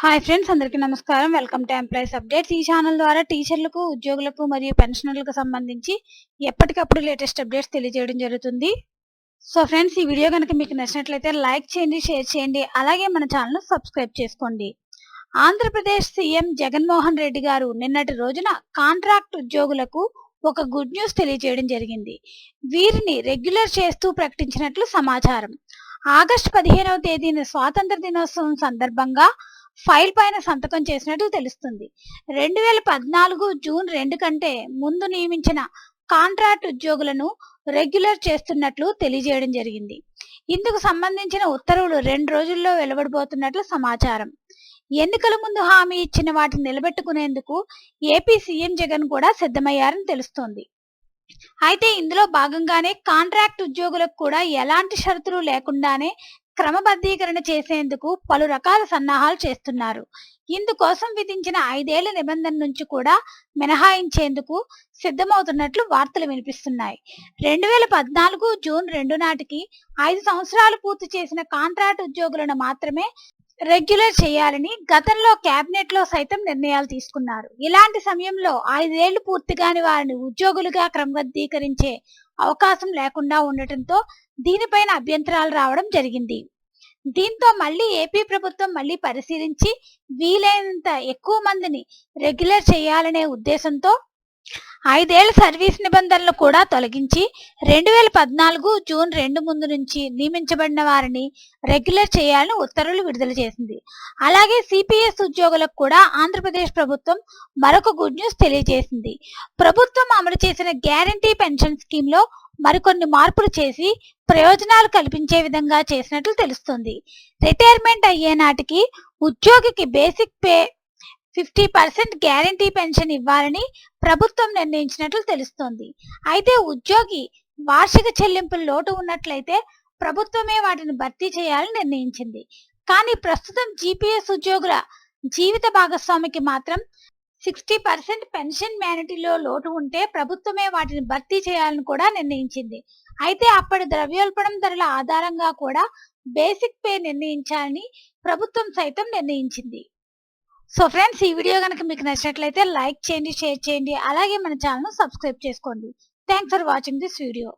Hi friends అందరికీ నమస్కారం. Welcome to employees updates ఈ ఛానల్ ద్వారా టీచర్లకు ఉద్యోగులకు మరియు పెన్షనర్లకు సంబంధించి ఎప్పటికప్పుడు లేటెస్ట్ అప్డేట్స్ తెలియజేయడం జరుగుతుంది. సో ఫ్రెండ్స్ ఈ వీడియో కనుక మీకు నచ్చినట్లయితే లైక్ చేయండి షేర్ చేయండి అలాగే మన ఛానల్ సబ్స్క్రైబ్ చేసుకోండి. ఆంధ్రప్రదేశ్ సీఎం జగన్మోహన్ రెడ్డి గారు నిన్నటి రోజున కాంట్రాక్ట్ ఉద్యోగులకు ఒక గుడ్ న్యూస్ తెలియజేయడం జరిగింది. వీరిని రెగ్యులర్ చేస్తూ ప్రకటించినట్లు సమాచారం. ఆగస్టు పదిహేనవ తేదీన స్వాతంత్ర దినోత్సవం సందర్భంగా ఫైల్ పైన సంతకం చేసినట్లు తెలుస్తుంది. రెండు వేల పద్నాలుగు జూన్ రెండు కంటే ముందు నియమించిన కాంట్రాక్ట్ ఉద్యోగులను రెగ్యులర్ చేస్తున్నట్లు తెలియజేయడం జరిగింది. ఇందుకు సంబంధించిన ఉత్తర్వులు రెండు రోజుల్లో వెలువడబోతున్నట్లు సమాచారం. ఎన్నికల ముందు హామీ ఇచ్చిన వాటిని నిలబెట్టుకునేందుకు ఏపీ సీఎం జగన్ కూడా సిద్ధమయ్యారని తెలుస్తోంది. అయితే ఇందులో భాగంగానే కాంట్రాక్ట్ ఉద్యోగులకు కూడా ఎలాంటి షరతులు లేకుండానే క్రమబద్ధీకరణ చేసేందుకు పలు రకాల సన్నాహాలు చేస్తున్నారు. ఇందుకోసం విధించిన ఐదేళ్ళ నిబంధన నుంచి కూడా మినహాయించేందుకు సిద్ధమవుతున్నట్లు వార్తలు వినిపిస్తున్నాయి. రెండు వేల పద్నాలుగు జూన్ రెండు నాటికి ఐదు సంవత్సరాలు పూర్తి చేసిన కాంట్రాక్ట్ ఉద్యోగులను మాత్రమే రెగ్యులర్ చేయాలని గతంలో కేబినెట్లో సైతం నిర్ణయాలు తీసుకున్నారు. ఇలాంటి సమయంలో ఐదేళ్ళు పూర్తిగాని వారిని ఉద్యోగులుగా క్రమబద్ధీకరించే అవకాశం లేకుండా ఉండటంతో దీనిపైన అభ్యంతరాలు రావడం జరిగింది. దీంతో మళ్ళీ ఏపీ ప్రభుత్వం మళ్ళీ పరిశీలించి వీలైనంత ఎక్కువ మందిని రెగ్యులర్ చేయాలనే ఉద్దేశంతో ఐదేళ్ళ సర్వీస్ నిబంధనలు కూడా తొలగించి రెండు వేల పద్నాలుగు జూన్ రెండు ముందు నుంచి నియమించబడిన వారిని రెగ్యులర్ చేయాలని ఉత్తర్వులు విడుదల చేసింది. అలాగే సిపిఎస్ ఉద్యోగులకు కూడా ఆంధ్రప్రదేశ్ ప్రభుత్వం మరొక గుడ్ న్యూస్ తెలియజేసింది. ప్రభుత్వం అమలు చేసిన గ్యారంటీ పెన్షన్ స్కీమ్లో మరికొన్ని మార్పులు చేసి ప్రయోజనాలు కల్పించే విధంగా చేసినట్లు తెలుస్తుంది. రిటైర్మెంట్ అయ్యే నాటికి ఉద్యోగికి basic pay fifty percent guarantee pension ఇవ్వాలని ప్రభుత్వం నిర్ణయించినట్లు తెలుస్తోంది. అయితే ఉద్యోగి వార్షిక చెల్లింపుల లోటు ఉన్నట్లయితే ప్రభుత్వమే వాటిని భర్తీ చేయాలని నిర్ణయించింది. కానీ ప్రస్తుతం జీపీఎస్ ఉద్యోగుల జీవిత భాగస్వామికి మాత్రం సిక్స్టీ పర్సెంట్ పెన్షన్ మ్యానిటీలో లోటు ఉంటే ప్రభుత్వమే వాటిని భర్తీ చేయాలని కూడా నిర్ణయించింది. అయితే అప్పటి ద్రవ్యోల్బణం ధరల ఆధారంగా కూడా బేసిక్ పే నిర్ణయించాలని ప్రభుత్వం సైతం నిర్ణయించింది. సో ఫ్రెండ్స్ ఈ వీడియో కనుక మీకు నచ్చినట్లయితే లైక్ చేయండి షేర్ చేయండి. అలాగే మన ఛానల్ సబ్స్క్రైబ్ చేసుకోండి. Thanks for watching this video.